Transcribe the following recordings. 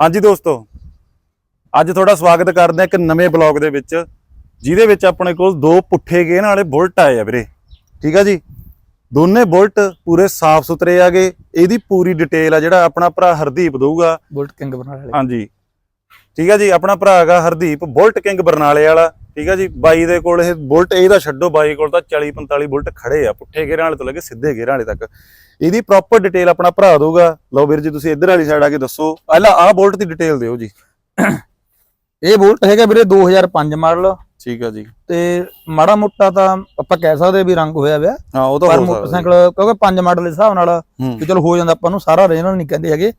ਹਾਂਜੀ ਦੋਸਤੋ ਅੱਜ ਤੁਹਾਡਾ ਸਵਾਗਤ ਕਰਦੇ ਹਾਂ ਇੱਕ ਨਵੇਂ ਬਲੌਗ ਦੇ ਵਿੱਚ ਜਿਹਦੇ ਵਿੱਚ ਆਪਣੇ ਕੋਲ ਦੋ ਪੁੱਠੇ ਗੇਨ ਵਾਲੇ ਬੁਲਟ ਆਏ ਆ ਵੀਰੇ। ਠੀਕ ਆ ਜੀ? ਦੋਨੇ ਬੁਲਟ ਪੂਰੇ ਸਾਫ਼ ਸੁਥਰੇ ਆਗੇ ਇਹਦੀ ਪੂਰੀ ਡਿਟੇਲ ਆ ਜਿਹੜਾ ਆਪਣਾ ਭਰਾ ਹਰਦੀਪ ਦਊਗਾ। ਬੁਲਟ ਕਿੰਗ ਬਣਾ ਵਾਲੇ ਹਾਂਜੀ। ਠੀਕ ਆ ਜੀ ਆਪਣਾ ਭਰਾ ਹੈਗਾ ਹਰਦੀਪ ਬੁਲਟ ਕਿੰਗ ਬਰਨਾਲੇ ਵਾਲਾ ਠੀਕ ਆ ਜੀ ਬਾਈ ਦੇ ਕੋਲ ਇਹ ਬੁਲਟ ਇਹਦਾ ਛੱਡੋ ਬਾਈ ਕੋਲ ਤਾਂ 40 45 ਬੁਲਟ ਖੜੇ ਆ ਪੁੱਠੇ ਗੇਰਾਂ ਵਾਲੇ ਤੋਂ ਲੈ ਕੇ ਸਿੱਧੇ ਗੇਰਾਂ ਵਾਲੇ ਤੱਕ। ਇਹਦੀ ਪ੍ਰੋਪਰ ਡਿਟੇਲ ਆਪਣਾ ਭਰਾ ਦਊਗਾ। ਲਓ ਵੀਰ ਜੀ ਤੁਸੀਂ ਇੱਧਰ ਵਾਲੀ ਸਾਈਡ ਆ ਕੇ ਦੱਸੋ। ਪਹਿਲਾਂ ਆਹ ਬੁਲਟ ਦੀ ਡਿਟੇਲ ਦਿਓ ਜੀ। ਇਹ ਬੁਲਟ ਹੈਗਾ ਵੀਰੇ 2005 ਮਾਡਲ। ਠੀਕ ਆ ਜੀ। ਤੇ ਮਾੜਾ ਮੋਟਾ ਤਾਂ ਆਪਾਂ ਕਹਿ ਸਕਦੇ ਵੀ ਰੰਗ ਹੋਇਆ ਵਿਆ ਹਾਂ ਉਹ ਤਾਂ ਪਰ ਮੋਟਰਸਾਈਕਲ ਕਿਉਂਕਿ 5 ਮਾਡਲ ਦੇ ਹਿਸਾਬ ਨਾਲ ਵੀ ਚਲੋ ਹੋ ਜਾਂਦਾ ਆਪਾਂ ਨੂੰ ਸਾਰਾ ਰੀਜਨਲ ਨਹੀਂ ਕਹਿੰਦੇ ਹੈਗੇ।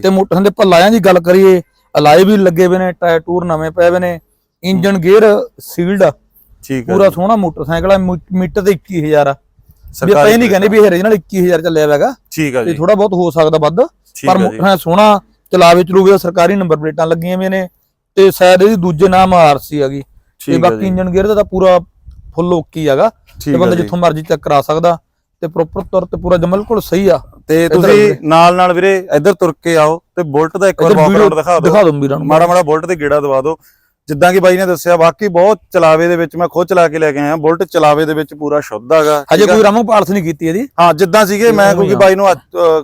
ਤੇ ਮੋਟਰਸਾਈਕਲ ਦੇ ਪੱਲਾਇਆਂ ਦੀ ਗੱਲ ਕਰੀਏ ਅਲਾਈ ਵੀ ਲੱਗੇ ਹੋਏ ਨੇ ਟਾਇਰ ਟੂਰ ਨਵੇਂ ਪਏ ਹੋਏ ਨੇ ਇੰਜਨ ਗੇਅਰ ਸੀਲਡ ਠੀਕ ਆ ਪੂਰਾ। ਸੋਹਣਾ ਮੋਟਰਸਾਈਕਲ ਆ ਮੀ- ਮੀਟਰ ਤੇ 21000 ਆ। ਵੀ ਆਪਾਂ ਇਹ ਨਹੀਂ ਕਹਿੰਦੇ ਵੀ ਇਹ ਰੀਜਨਲ 21000 ਚੱਲਿਆ ਹੋਇਆਗਾ ਠੀਕ ਆ ਤੇ ਜੀ। ਥੋੜਾ ਬਹੁਤ ਹੋ ਸਕਦਾ ਵੱਧ ਠੀਕ ਪਰ ਆ ਜੀ। ਮੋਟਰਸਾਈਕਲ ਸੋਹਣਾ ਚਲਾਵੇ ਚਲੂਵੇ ਦਾ ਸਰਕਾਰੀ ਨੰਬਰ ਪਲੇਟਾਂ ਲੱਗੀਆਂ ਹੋਈਆਂ ਨੇ ਤੇ ਸ਼ਾਇਦ ਇਹਦੀ ਦੂਜੇ ਨਾਮ ਆਰਸੀ ਹੈਗੀ ਤੇ ਠੀਕ ਆ ਬਾਕੀ ਜੀ। ਇੰਜਨ ਗੇਅਰ ਦਾ ਤਾਂ ਪੂਰਾ ਫੁੱਲ ਓਕੀ ਹੈਗਾ ਤੇ ਠੀਕ ਆ ਬੰਦਾ ਜੀ। ਜਿੱਥੋਂ ਮਰਜ਼ੀ ਚੈੱਕ ਕਰਾ ਸਕਦਾ ਤੇ ਪ੍ਰੋਪਰ ਤੌਰ ਤੇ ਪੂਰਾ ਜਮਲ ਕੋਲ ਸਹੀ ਆ। ਤੇ ਤੁਸੀਂ। ਨਾਲ ਨਾਲ ਵੀਰੇ ਇੱਧਰ ਤੁਰ ਕੇ ਆਓ ਤੇ ਬੁਲਟ ਦਾ ਇੱਕ ਵਾਰ ਇੱਧਰ ਵਾਕ ਵੀਡੀਓ ਰਾਉਂਡ ਦਿਖਾ ਦਿਓ। ਦਿਖਾ ਦੋ ਵੀਰਾਂ ਨੂੰ। ਮਾੜਾ ਮਾੜਾ ਬੁਲਟ ਤੇ ਗੇੜਾ ਦਵਾ ਦਿਓ। ਜਿੱਦਾਂ ਕਿ ਬਾਈ ਨੇ ਦੱਸਿਆ ਬਾਕੀ ਬਹੁਤ ਚਲਾਵੇ ਦੇ ਵਿੱਚ ਮੈਂ ਖੁਦ ਚਲਾ ਕੇ ਲੈ ਕੇ ਆਇਆ। ਬੁਲਟ ਚਲਾਵੇ ਦੇ ਵਿੱਚ ਪੂਰਾ ਸ਼ੁੱਧ ਹੈਗਾ ਹਜੇ? ਕੋਈ ਰਮੂ ਪਾਲਸ ਨਹੀਂ ਕੀਤੀ ਇਹਦੀ। ਹਾਂ ਜਿੱਦਾਂ ਸੀਗੇ ਮੈਂ ਕਿਉਂਕਿ। ਬਾਈ ਨੂੰ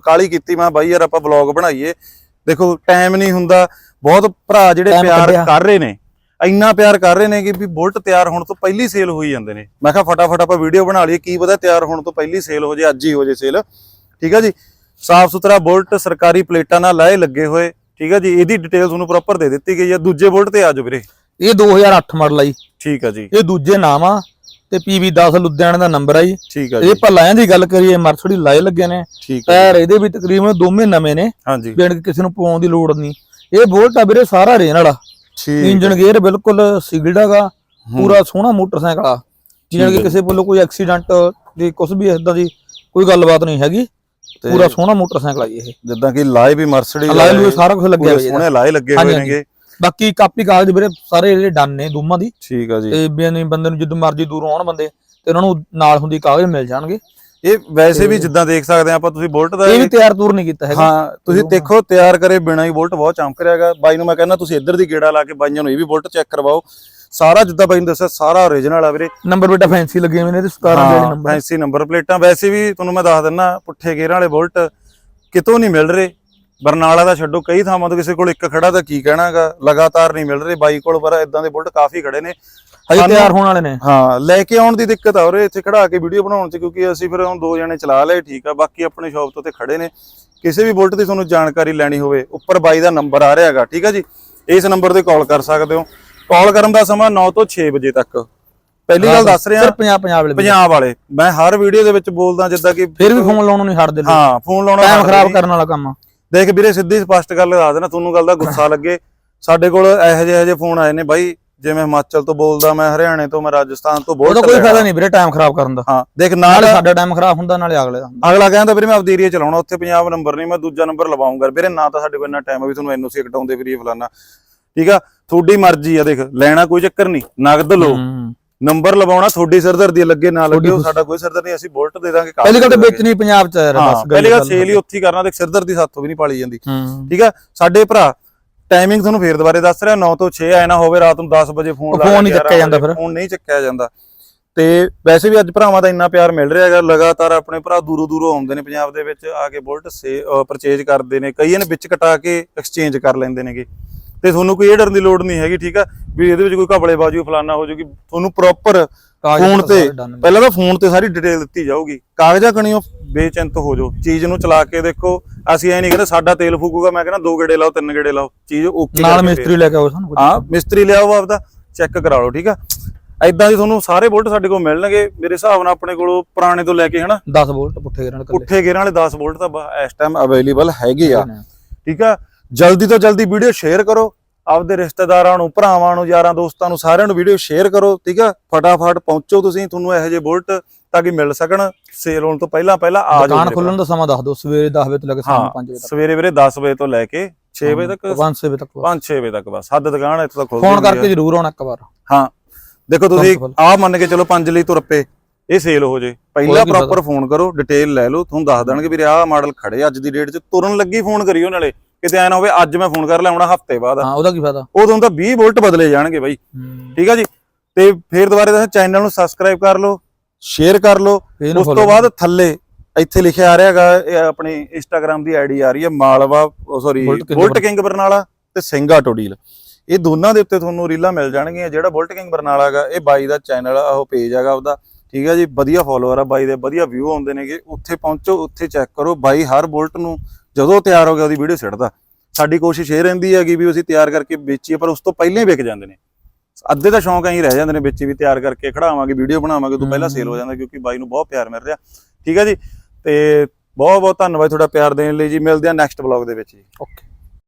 ਕਾਹਲੀ ਕੀਤੀ। ਮੈਂ ਬਾਈ ਯਾਰ ਆਪਾਂ ਵਲੌਗ ਬਣਾਈਏ। ਦੇਖੋ ਟਾਈਮ ਨਹੀਂ ਹੁੰਦਾ। ਬਹੁਤ ਭਰਾ ਜਿਹੜੇ ਪਿਆਰ। ਕਰ ਰਹੇ ਨੇ ਇੰਨਾ ਪਿਆਰ ਕਰ ਰਹੇ ਨੇ ਕਿ ਵੀ ਬੁਲਟ ਤਿਆਰ ਹੋਣ ਤੋਂ ਪਹਿਲੀ ਸੇਲ ਹੋਈ ਜਾਂਦੇ ਨੇ। ਮੈਂ ਕਿਹਾ ਫਟਾਫਟ ਆਪਾਂ ਵੀਡੀਓ ਬਣਾ ਲਈਏ। ਕੀ ਪਤਾ ਤਿਆਰ ਹੋਣ ਤੋਂ ਪਹਿਲੀ ਸੇਲ ਹੋ ਜੇ ਅੱਜ ਹੀ ਹੋ ਜੇ ਸੇਲ ਠੀਕ ਆ ਜੀ? ਸਾਫ਼ ਸੁਥਰਾ ਬੁਲਟ ਸਰਕਾਰੀ ਪਲੇਟਾਂ ਨਾਲ ਲਾਏ ਲੱਗੇ ਹੋਏ। ਠੀਕ ਆ ਜੀ? ਇਹਦੀ ਡਿਟੇਲ ਤੁਹਾਨੂੰ ਪ੍ਰੋਪਰ ਦੇ ਦਿੱਤੀ ਗਈ ਹੈ ਦੂਜੇ ਬੁਲਟ ਤੇ ਆ ਜਾਓ ਵੀਰੇ। ਇਹ 2008 ਮਾਡਲ ਆ ਜੀ। ਠੀਕ ਆ ਜੀ। ਇਹ ਦੂਜੇ ਨਾਮ ਆ ਤੇ PV10 ਲੁਧਿਆਣੇ ਦਾ ਨੰਬਰ ਆ ਜੀ। ਠੀਕ ਆ ਜੀ। ਇਹ ਭਲਾਇਆਂ ਦੀ ਗੱਲ ਕਰੀਏ ਮਰਸਡੀ ਲਾਏ ਲੱਗੇ ਨੇ। ਠੀਕ ਆ ਟਾਇਰ ਇਹਦੇ ਵੀ ਤਕਰੀਬਨ ਦੋਵੇਂ ਨਵੇਂ ਨੇ। ਹਾਂਜੀ। ਬੇਣ ਕਿਸੇ ਨੂੰ ਪਾਉਣ ਦੀ ਲੋੜ ਨਹੀਂ। ਇਹ ਬੁਲਟ ਆ ਵੀਰੇ ਸਾਰਾ ਰੀਜਨਲ ਆ ਠੀਕ ਇੰਜਨ ਗੇਅਰ ਬਿਲਕੁਲ ਸੀਲਡ ਹੈਗਾ। ਪੂਰਾ ਸੋਹਣਾ ਮੋਟਰਸਾਈਕਲ ਆ। ਕਿ ਹੈ। ਕਿਸੇ ਵੱਲੋਂ ਕੋਈ ਐਕਸੀਡੈਂਟ ਦੀ ਕੁਝ ਵੀ ਇਦਾਂ ਦੀ ਕੋਈ ਗੱਲਬਾਤ ਨਹੀਂ ਹੈਗੀ। ਪੂਰਾ ਸੋਹਣਾ ਮੋਟਰਸਾਈਕਲ ਆ ਜੀ ਇਹ। ਜਿੱਦਾਂ ਕਿ ਲਾਏ ਵੀ ਮਰਸਡੀ ਅਲਾਈ ਨੂੰ ਸਾਰਾ ਕੁਝ ਲੱਗਿਆ ਹੋਇਆ ਜੀ। ਸੋਹਣੇ ਲਾਏ ਲੱਗੇ ਹੋਏ। ਨੇਗੇ। ਬਾਕੀ ਕਾਪੀ ਕਾਗਜ਼ ਵੀਰੇ ਸਾਰੇ ਜਿਹੜੇ ਡਨ ਨੇ ਦੋਵਾਂ ਦੀ। ਠੀਕ ਆ ਜੀ। ਤੇ ਬੰਦੇ ਨੂੰ ਜਦੋਂ ਮਰਜ਼ੀ ਦੂਰੋਂ ਆਉਣ ਬੰਦੇ ਤੇ ਉਹਨਾਂ ਨੂੰ ਨਾਲ ਹੁੰਦੀ ਕਾਗਜ਼ ਮਿਲ ਜਾਣਗੇ। ਇਹ ਵੈਸੇ ਵੀ ਜਿੱਦਾਂ ਦੇਖ ਸਕਦੇ ਆ ਆਪਾਂ ਤੁਸੀਂ ਬੁਲਟ ਦਾ ਇਹ ਵੀ ਤਿਆਰ ਤੂਰ ਨਹੀਂ ਕੀਤਾ ਹੈਗਾ। ਹਾਂ ਤੁਸੀਂ ਦੇਖੋ ਤਿਆਰ ਕਰੇ ਬਿਨਾ ਹੀ ਬੁਲਟ ਬਹੁਤ ਚਮਕ ਰਿਹਾ ਹੈਗਾ। ਬਾਈ ਨੂੰ ਮੈਂ ਕਹਿੰਦਾ ਤੁਸੀਂ ਇੱਧਰ ਦੀ ਗੇੜਾ ਲਾ ਕੇ ਬਾਈਆਂ ਨੂੰ ਇਹ ਵੀ ਬੁਲਟ ਚੈੱਕ ਕਰਵਾਓ। ਸਾਰਾ ਜਿੱਦਾਂ ਬਾਈ ਨੇ ਦੱਸਿਆ ਸਾਰਾ ਓਰੀਜਨਲ ਆ ਵੀਰੇ। ਨੰਬਰ ਬੇਟਾ ਫੈਂਸੀ ਲੱਗੇ ਹੋਏ ਨੇ ਤੇ 17 ਦੇ ਨੰਬਰ ਫੈਂਸੀ ਨੰਬਰ ਪਲੇਟਾਂ ਵੈਸੇ ਵੀ ਤੁਹਾਨੂੰ ਮੈਂ ਦੱਸ ਦਿੰਨਾ ਪੁੱਠੇ ਗੇਅਰਾਂ ਵਾਲੇ ਬੁਲਟ ਕਿਤੋਂ ਨਹੀਂ ਮਿਲ ਰਹੇ। ਬਰਨਾਲਾ ਦਾ ਛੱਡੋ ਕਈ ਥਾਵਾਂ ਤੋਂ ਕਿਸੇ ਕੋਲ ਇੱਕ ਖੜਾ ਤਾਂ ਕੀ ਕਹਿਣਾਗਾ ਲਗਾਤਾਰ ਨਹੀਂ ਮਿਲ ਰਹੇ। ਬਾਈ ਕੋਲ ਪਰ ਇਦਾਂ ਦੇ ਬੁਲਟ ਕਾਫੀ ਖੜੇ ਨੇ। ਹਜੇ ਤਿਆਰ ਹੋਣ ਵਾਲੇ ਨੇ। ਹਾਂ ਲੈ ਕੇ ਆਉਣ ਦੀ ਦਿੱਕਤ ਆ ਉਰੇ ਇੱਥੇ ਖੜਾ ਕੇ ਵੀਡੀਓ ਬਣਾਉਣ ਚ ਕਿਉਂਕਿ ਅਸੀਂ ਫਿਰ ਹੁਣ ਦੋ ਜਣੇ ਚਲਾ ਲਏ ਠੀਕ ਆ। ਬਾਕੀ ਆਪਣੇ ਸ਼ਾਪ ਤੋਂ ਤੇ ਖੜੇ ਨੇ। ਕਿਸੇ ਵੀ ਬੁਲਟ ਦੀ ਤੁਹਾਨੂੰ ਜਾਣਕਾਰੀ ਲੈਣੀ ਹੋਵੇ ਉੱਪਰ ਬਾਈ ਦਾ ਨੰਬਰ ਆ ਰਿਹਾ ਹੈਗਾ ਠੀਕ ਆ ਜੀ। ਇਸ ਨੰਬਰ ਤੇ ਕਾਲ ਕਰ ਸਕਦੇ ਹੋ। ਕਾਲ ਕਰਨ ਦਾ ਸਮਾਂ 9 ਤੋਂ 6 ਵਜੇ ਤੱਕ। ਪਹਿਲੀ ਗੱਲ ਦੱਸ ਰਿਹਾ ਸਿਰ 50 50 ਵਾਲੇ ਪੰਜਾਬ ਵਾਲੇ। ਮੈਂ ਹਰ ਵੀਡੀਓ ਦੇ ਵਿੱਚ ਬੋਲਦਾ ਜਿੱਦਾਂ ਕਿ ਫਿਰ ਵੀ ਫੋਨ ਲਾਉਣੋਂ ਨਹੀਂ ਹਟਦੇ ਹਾਂ ਫੋਨ ਲਾਉਣਾ ਟਾਈਮ ਖਰਾਬ। ਕਰਨ ਵਾਲਾ ਕੰਮ ਦੇਖ ਵੀਰੇ ਸਿੱਧੀ ਸਪਸ਼ਟ ਗੱਲ ਦੱਸ ਦੇਣਾ ਤੁਹਾਨੂੰ ਗੱਲ ਦਾ ਗੁੱਸਾ ਲੱਗੇ। ਸਾਡੇ ਕੋਲ ਇਹੋ ਜਿਹੇ ਜਿਹੇ ਫੋਨ ਆਏ ਨੇ ਬਾਈ ਜਿਵੇਂ ਹਿਮਾਚਲ ਤੋਂ ਬੋਲਦਾ ਮੈਂ ਹਰਿਆਣੇ ਤੋਂ ਮੈਂ ਰਾਜਸਥਾਨ ਤੋਂ ਬੁਲਟ ਕੋਈ। ਫਾਇਦਾ ਨਹੀਂ ਵੀਰੇ ਟਾਈਮ ਖਰਾਬ ਕਰਨ ਦਾ। ਹਾਂ ਦੇਖ ਨਾਲ ਨਾਲੇ ਸਾਡਾ ਟਾਈਮ ਖਰਾਬ ਹੁੰਦਾ ਨਾਲੇ ਅਗਲੇ ਦਾ ਅਗਲਾ ਕਹਿੰਦਾ ਵੀਰੇ ਮੈਂ ਆਪਦੀ ਏਰੀਆ ਚਲਾਉਣਾ ਉੱਥੇ ਪੰਜਾਬ ਨੰਬਰ ਨਹੀਂ ਮੈਂ ਦੂਜਾ ਨੰਬਰ ਲਵਾਉਂਗਾ। ਵੀਰੇ ਨਾ ਤਾਂ ਸਾਡੇ ਕੋਲ ਇੰਨਾ ਟਾਈਮ ਆ ਵੀ ਤੁਹਾਨੂੰ ਐਨਓਸੀ ਕਟਾਉਂਦੇ ਵੀਰੇ ਫਲਾਨਾ। ਠੀਕ ਆ? ਤੁਹਾਡੀ ਮਰਜ਼ੀ ਆ ਦੇਖ ਲੈਣਾ ਕੋਈ ਚੱਕਰ ਨਹੀਂ ਨਗਦ ਲਓ। ਨੰਬਰ ਲਵਾਉਣਾ ਤੁਹਾਡੀ ਸਿਰਦਰਦੀ ਲੱਗੇ ਨਾ ਲੱਗੇ ਉਹ ਸਾਡਾ ਕੋਈ ਸਿਰਦਰਦੀ ਨਹੀਂ ਅਸੀਂ ਬੁਲਟ ਦੇ ਦਾਂਗੇ ਪਹਿਲੀ ਗੱਲ ਤਾਂ। ਵੇਚਣੀ ਪੰਜਾਬ ਚ ਯਾਰ ਬਸ ਪਹਿਲੀ ਗੱਲ ਸੇਲ ਹੀ ਉੱਥੇ ਕਰਨਾ ਤੇ ਸਿਰਦਰਦੀ ਸਾਥੋਂ ਵੀ ਨਹੀਂ ਪਾਲੀ ਜਾਂਦੀ। ਠੀਕ ਆ? ਸਾਡੇ ਭਰਾ ਟਾਈਮਿੰਗ ਤੁਹਾਨੂੰ ਫੇਰ ਦੁਬਾਰੇ ਦੱਸ ਰਿਹਾ 9 ਤੋਂ 6 ਆਏ ਨਾ ਹੋਵੇ ਰਾਤ ਨੂੰ 10 ਵਜੇ ਫੋਨ ਉਹ phone ਨਹੀਂ ਚੱਕਿਆ ਜਾਂਦਾ ਫਿਰ। ਫੋਨ ਨਹੀਂ ਚੱਕਿਆ ਜਾਂਦਾ। ਤੇ ਵੈਸੇ ਵੀ ਅੱਜ ਭਰਾਵਾਂ ਦਾ ਇੰਨਾ ਪਿਆਰ ਮਿਲ ਰਿਹਾ ਹੈਗਾ ਲਗਾਤਾਰ ਆਪਣੇ ਭਰਾ ਦੂਰੋਂ ਦੂਰੋਂ ਆਉਂਦੇ ਨੇ ਪੰਜਾਬ ਦੇ ਵਿੱਚ ਆ ਕੇ ਬੁਲਟ ਸੇ ਪਰਚੇਜ ਕਰਦੇ ਨੇ ਕਈ ਨੇ ਵਿੱਚ ਕਟਾ ਕੇ ਐਕਸਚੇਂਜ ਕਰ ਲੈਂਦੇ ਨੇਗੇ। ਤੇ ਤੁਹਾਨੂੰ ਕੋਈ ਇਹ ਡਰਨ ਦੀ ਲੋੜ ਨਹੀਂ ਹੈਗੀ ਠੀਕ ਆ? ਵੀ ਇਹਦੇ ਵਿੱਚ ਕੋਈ ਘਬਲੇ ਬਾਜੂ ਫਲਾਨਾ ਹੋ ਜਾਊਗੀ ਤੁਹਾਨੂੰ ਪ੍ਰੋਪਰ ਫੋਨ ਤੇ ਪਹਿਲਾਂ ਤਾਂ ਫੋਨ ਤੇ ਸਾਰੀ ਡਿਟੇਲ ਦਿੱਤੀ ਜਾਊਗੀ। ਕਾਗਜ਼ਾਂ ਕਣੀਓ ਬੇਚਿੰਤ ਹੋ ਜਾਓ ਚੀਜ਼ ਨੂੰ ਚਲਾ ਕੇ ਦੇਖੋ। ਅਸੀਂ ਐ ਨਹੀਂ ਕਹਿੰਦੇ ਸਾਡਾ ਤੇਲ ਫੂਕੂਗਾ ਮੈਂ ਕਹਿੰਦਾ ਦੋ ਗੇੜੇ ਲਾਓ ਤਿੰਨ ਗੇੜੇ ਲਾਓ ਚੀਜ਼ ਓਕੇ ਨਾਲ ਮਿਸਤਰੀ ਲੈ ਕੇ ਆਓ ਸਾਨੂੰ ਹਾਂ ਮਿਸਤਰੀ ਲਿਆਓ ਆਪਦਾ ਚੈੱਕ ਕਰਾ ਲਓ ਠੀਕ ਆ? ਐਦਾਂ ਦੀ ਤੁਹਾਨੂੰ ਸਾਰੇ ਬੁਲਟ ਸਾਡੇ ਕੋਲ ਮਿਲਣਗੇ ਮੇਰੇ ਹਿਸਾਬ ਨਾਲ ਆਪਣੇ ਕੋਲੋਂ ਪੁਰਾਣੇ ਤੋਂ ਲੈ ਕੇ ਹਨਾ? 10 ਵੋਲਟ ਪੁੱਠੇ ਕਰਨ ਕੱਲੇ। ਪੁੱਠੇ ਗੇਰਾਂ ਵਾਲੇ 10 ਬੁਲਟ ਤਾਂ ਇਸ ਟਾਈਮ ਅਵੇਲੇਬਲ ਹੈਗੇ ਆ। ਠੀਕ ਆ? ਜਲਦੀ ਤੋਂ ਜਲਦੀ ਵੀਡੀਓ ਸ਼ੇਅਰ ਕਰੋ। ਆਪਦੇ ਰਿਸ਼ਤੇਦਾਰਾਂ ਨੂੰ ਭਰਾਵਾਂ ਨੂੰ ਯਾਰਾਂ ਦੋਸਤਾਂ ਨੂੰ ਸਾਰਿਆਂ ਨੂੰ ਵੀਡੀਓ ਸ਼ੇਅਰ ਕਰੋ ਠੀਕ ਆ? ਫਟਾਫਟ ਪਹੁੰਚੋ ਤੁਸੀਂ ਤੁਹਾਨੂੰ ਇਹੋ ਜਿਹੇ ਬੁਲਟ ਤਾਂ ਕਿ ਮਿਲ ਸਕਣ। ਸੇਲ ਹੋਣ ਤੋਂ ਪਹਿਲਾਂ ਪਹਿਲਾਂ ਆ ਜਾਓ ਦੁਕਾਨ ਖੁੱਲਣ ਦਾ ਸਮਾਂ ਦੱਸ ਦਿਓ ਸਵੇਰੇ 10 ਵਜੇ ਤੋਂ ਲੈ ਕੇ ਹਾਂ ਸ਼ਾਮ 5 ਵਜੇ ਤੱਕ। ਸਵੇਰੇ ਵੀਰੇ 10 ਵਜੇ ਤੋਂ ਲੈ ਕੇ 6 ਵਜੇ ਤੱਕ। 5 ਵਜੇ ਤੱਕ 5-6 ਵਜੇ ਤੱਕ ਬਸ। ਹੱਦ ਦੁਕਾਨ ਇੱਥੇ ਤੱਕ ਖੁੱਲਦੀ ਫੋਨ। ਕਰਕੇ ਜ਼ਰੂਰ ਆਉਣਾ ਇੱਕ ਵਾਰ। ਹਾਂ। ਦੇਖੋ ਤੁਸੀਂ। ਆਹ ਮੰਨ ਕੇ ਚਲੋ 5 ਲਈ ਤੁਰ ਪਏ ਇਹ ਸੇਲ ਹੋ ਜੇ। ਪਹਿਲਾਂ ਵੀ ਪ੍ਰੋਪਰ ਫੋਨ ਕਰੋ ਡਿਟੇਲ ਲੈ ਲਓ। ਤੁਹਾਨੂੰ ਦੱਸ ਦੇਣਗੇ ਵੀਰੇ ਆਹ ਮਾਡਲ ਖੜੇ ਅੱਜ ਦੀ ਡੇਟ 'ਚ। ਤੁਰਨ ਲੱਗੀ ਫੋਨ ਕਰਿਓ ਨਾਲੇ ਕਿਤੇ ਐ ਨਾ ਹੋਵੇ ਅੱਜ ਮੈਂ ਫੋਨ ਕਰ ਲਿਆ ਹੁਣ ਹਫ਼ਤੇ ਬਾਅਦ। ਹਾਂ ਉਹਦਾ ਕੀ ਫਾਇਦਾ? ਉਦੋਂ ਤਾਂ 20 ਵੋਲਟ ਬਦਲੇ ਜਾਣਗੇ ਬਾਈ। ਠੀਕ ਆ ਜੀ? ਤੇ ਫੇਰ ਦੁਬਾਰੇ ਦੱਸ ਚੈਨਲ ਨੂੰ ਸਬਸਕ੍ਰਾਈਬ ਕਰ ਲਓ ਸ਼ੇਅਰ ਕਰ ਲਓ। ਉਸ ਤੋਂ ਬਾਅਦ ਥੱਲੇ ਇੱਥੇ ਲਿਖਿਆ ਆ ਰਿਹਾ ਹੈਗਾ ਇਹ ਆਪਣੀ ਇੰਸਟਾਗ੍ਰam ਦੀ ਆਈਡੀ ਆ ਰਹੀ ਹੈ Malwa sorry bullet king Barnala. ਤੇ ਸਿੰਘਾ ਟੋਡੀਲ। ਇਹ ਦੋਨਾਂ ਦੇ ਉੱਤੇ ਤੁਹਾਨੂੰ ਰੀਲਾਂ ਮਿਲ ਜਾਣਗੀਆਂ। ਜਿਹੜਾ ਬੁਲਟ ਕਿੰਗ ਬਰਨਾਲਾ ਹੈਗਾ ਇਹ ਬਾਈ ਦਾ ਚੈਨਲ ਆ ਉਹ ਪੇਜ ਹੈਗਾ ਉਹਦਾ। ਠੀਕ ਹੈ ਜੀ? ਵਧੀਆ ਫਾਲੋਅਰ ਆ ਬਾਈ ਦੇ ਵਧੀਆ ਵਿਊ ਆਉਂਦੇ ਨੇਗੇ। ਉੱਥੇ ਪਹੁੰਚੋ ਉੱਥੇ ਚੈੱਕ ਕਰੋ। ਬਾਈ ਹਰ ਬੁਲਟ ਨੂੰ ਜਦੋਂ ਤਿਆਰ ਹੋ ਗਿਆ ਉਹਦੀ ਵੀਡੀਓ ਸਿੱਟਦਾ। ਸਾਡੀ ਕੋਸ਼ਿਸ਼ ਇਹ ਰਹਿੰਦੀ ਹੈਗੀ ਵੀ ਅਸੀਂ ਤਿਆਰ ਕਰਕੇ ਵੇਚੀਏ ਪਰ ਉਸ ਤੋਂ ਪਹਿਲਾਂ ਹੀ ਵਿਕ ਜਾਂਦੇ ਨੇ। ਅੱਧੇ ਦਾ ਸ਼ੌਂਕ ਐਂ ਰਹਿ ਜਾਂਦੇ ਨੇ ਵਿੱਚ ਹੀ ਵੀ ਤਿਆਰ ਕਰਕੇ ਖੜਾਵਾਂਗੇ ਵੀਡੀਓ ਬਣਾਵਾਂਗੇ ਤੋਂ ਪਹਿਲਾਂ ਸੇਲ ਹੋ ਜਾਂਦਾ ਕਿਉਂਕਿ ਬਾਈ ਨੂੰ ਬਹੁਤ ਪਿਆਰ ਮਿਲ ਰਿਹਾ। ਠੀਕ ਹੈ ਜੀ? ਤੇ ਬਹੁਤ ਬਹੁਤ ਧੰਨਵਾਦ ਤੁਹਾਡਾ ਪਿਆਰ ਦੇਣ ਲਈ ਜੀ। ਮਿਲਦੇ ਆ ਨੈਕਸਟ ਬਲੌਗ ਦੇ ਵਿੱਚ ਜੀ। ਓਕੇ